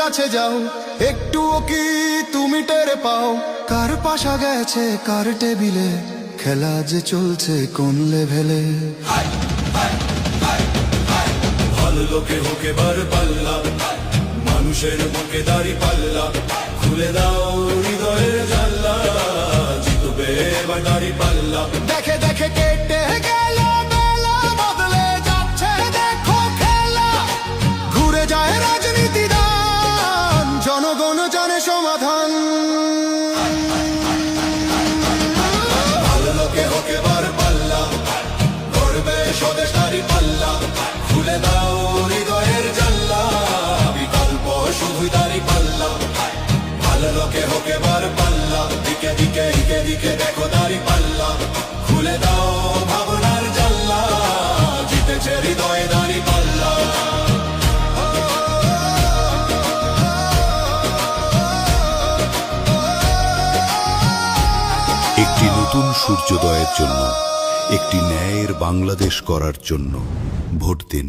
কাছে যাও, একটুও কি তুমি টেরে পাও? কার পাশা গেছে, কার টেবিলে? খেলা যে চলছে কোন লেভেলে? ভালো লোকে হোকে বার পাল্লা। মানুষের মুখে দাড়ি পাল্লা। খুলে দাও হৃদয়ের ভালো হোকে বার পাল্লা? দিকে দিকে দিকে দিকে দেখো দাড়ি পাল্লা। খুলে দাও ভাবনার জাল্লা। জিতেছে হৃদয়ে দাড়ি পাল্লা। একটি নতুন সূর্যোদয়ের জন্য একটি ন্যায়ের বাংলাদেশ করার জন্য ভোট দিন।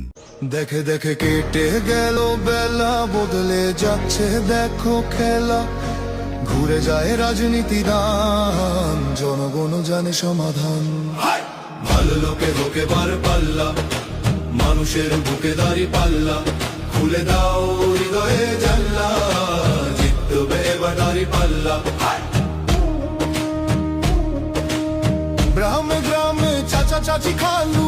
দেখে দেখে কেটে গেল বেলা বদলে যাচ্ছে দেখো খেলা। ঘুরে যায় রাজনীতি দান জনগণ জানে সমাধান। ভালো লোকে হোকে বার পাল্লা মানুষের বুকে দাঁড়ি পাল্লা খুলে দাও হৃদয়ে জাল্লা জিতবে এবার দাড়ি পাল্লা। গ্রামে গ্রামে চাচা চাচি খালু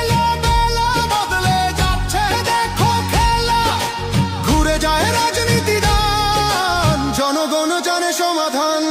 জনগণ জানে সমাধান।